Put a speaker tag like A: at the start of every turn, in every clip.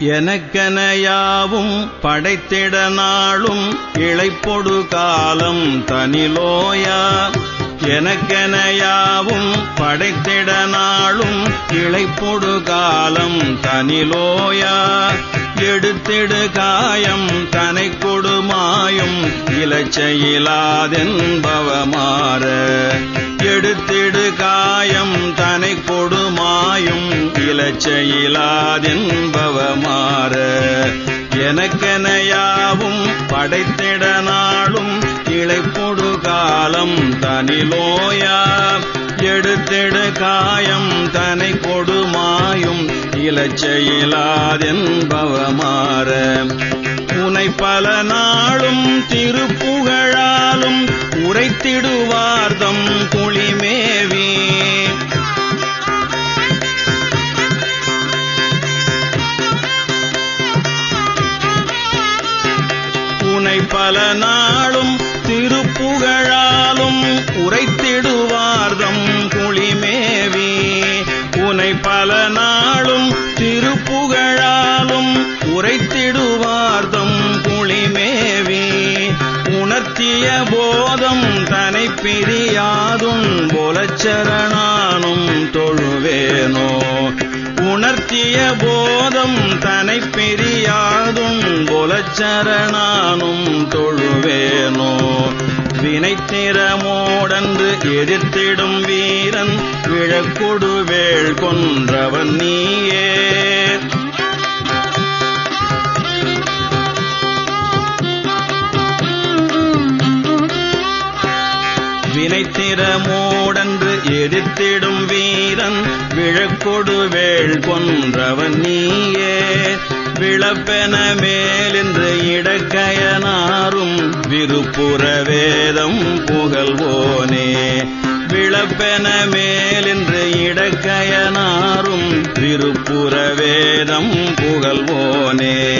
A: எனக்கென யாவும் படைத்திட நாளும் இழைப்பொடு காலம் தனிலோயா. எனக்கென யாவும் படைத்திட நாளும் இழைப்பொடு காலம் தனிலோயா. எடுத்திடு காயம் தனை கொடுமாயும் இலச்சையிலாதென்பவமாற எடுத்திடு இலச்சையிலாதென்பவமாற எனக்கென யாவும் படைத்திட நாளும் இளைப்பொடு காலம் தனிலோயா. எடுத்திடு காயம் தனை கொடுமாயும் இலச்சையிலாதென்பவமாற. உனை பல நாளும் திருப்புகழாலும் உரைத்திடுவார்தம் உனை பல நாளும் திருப்புகழாலும் உரைத்திடுவார்தம் புளிமேவி உணர்த்திய போதம் தனை பிரியாதும் போலச்சரணானும் தொழுவேனோ. உணர்த்திய போதம் தனை பிரியாதும் போலச்சரணானும் தொழுவேனோ. வினைத்திறமோடன்று எதிர்த்திடும் வீரன் விழக்கொடுவேள் கொன்றவன் நீயே. வினைத்திறமோடன்று எதிர்த்திடும் வீரன் விழக்கொடுவேள் கொன்றவன் நீயே. விளப்பென மேலென்று இடக்கயனாரும் விருப்புற வேதம் புகழ்வோனே. விளப்பென மேலின்று இடக்கயனாரும் விருப்புற வேதம் புகழ்வோனே.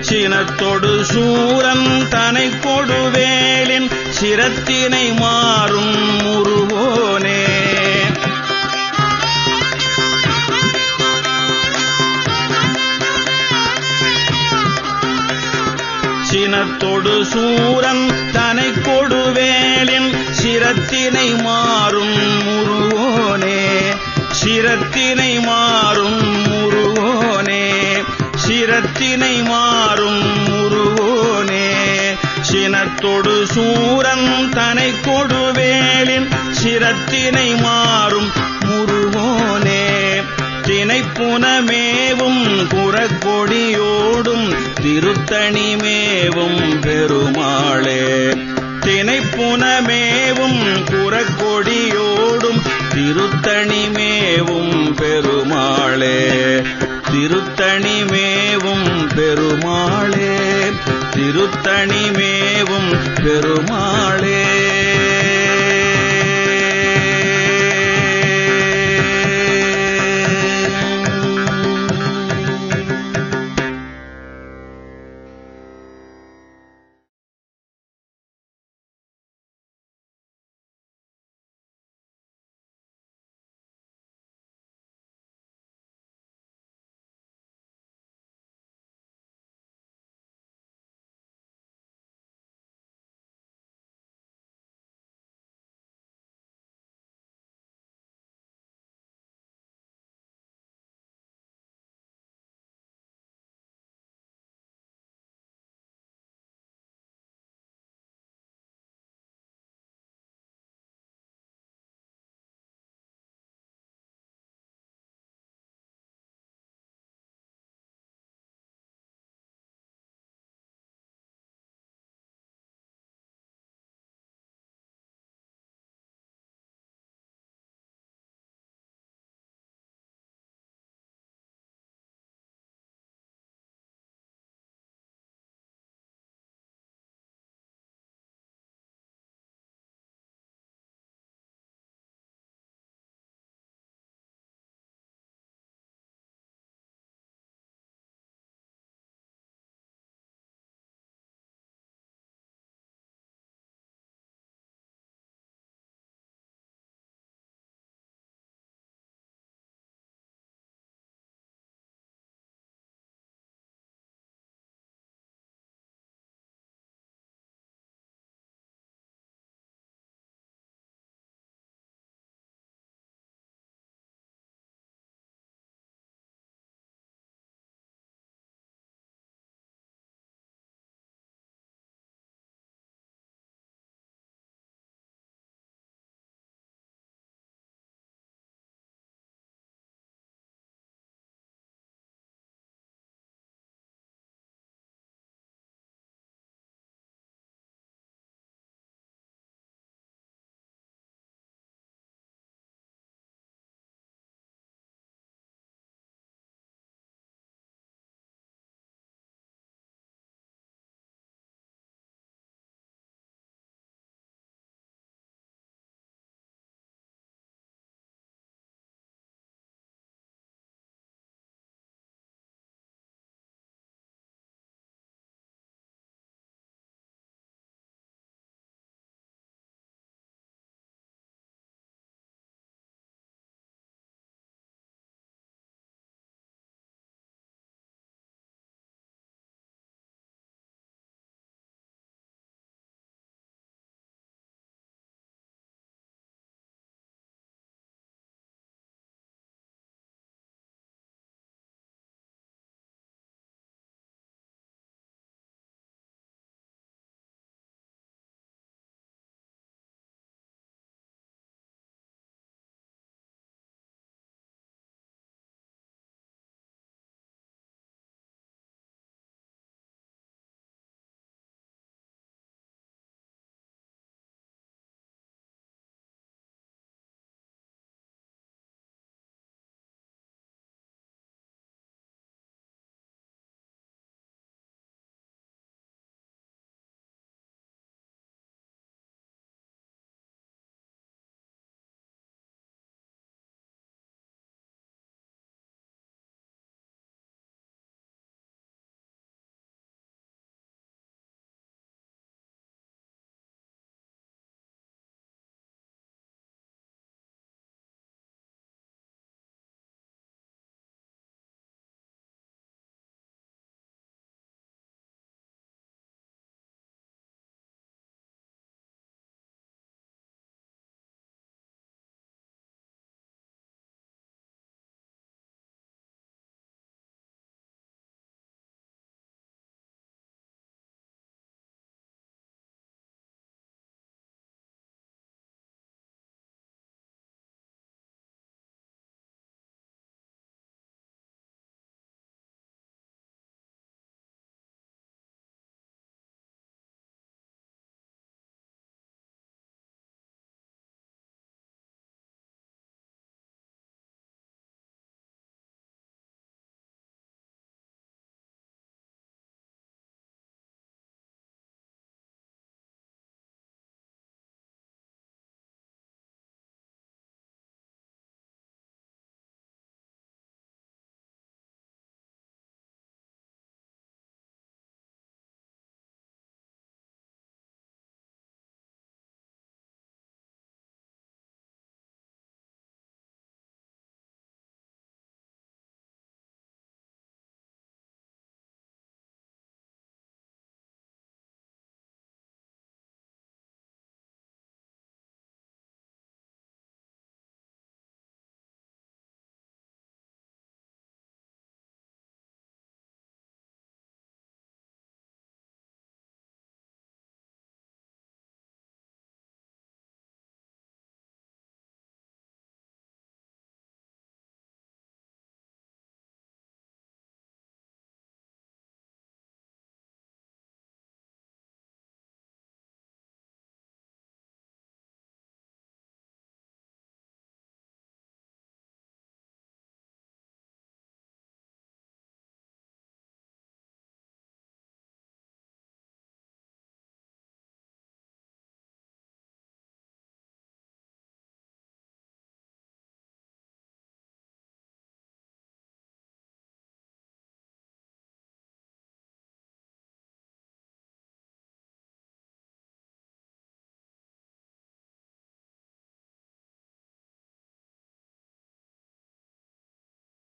A: சினத்தொடு சூரன் தனை கொடுவேலின் சிரத்தினை மாறும் முருவோனே சினத்தொடு சூரன் தனை கொடுவேலின் சிரத்தினை மாறும் முருவோனே சிரத்தினை மாறும் முருவோனே சிரத்தினை மாறும் முருவோனே சினத்தொடு சூரன் தனை கொடுவேலின் சிரத்தினை மாறும் முருவோனே தினைப்புனமேவும் புறக்கொடியோடும் திருத்தணிமேவும் பெருமாளே. தினைப்புனமேவும் புறக்கொடியோடும் திருத்தணிமேவும் பெருமாளே. திருத்தணிமேவும் பெருமாளே. திருத்தணிமேவும் பெருமாளே.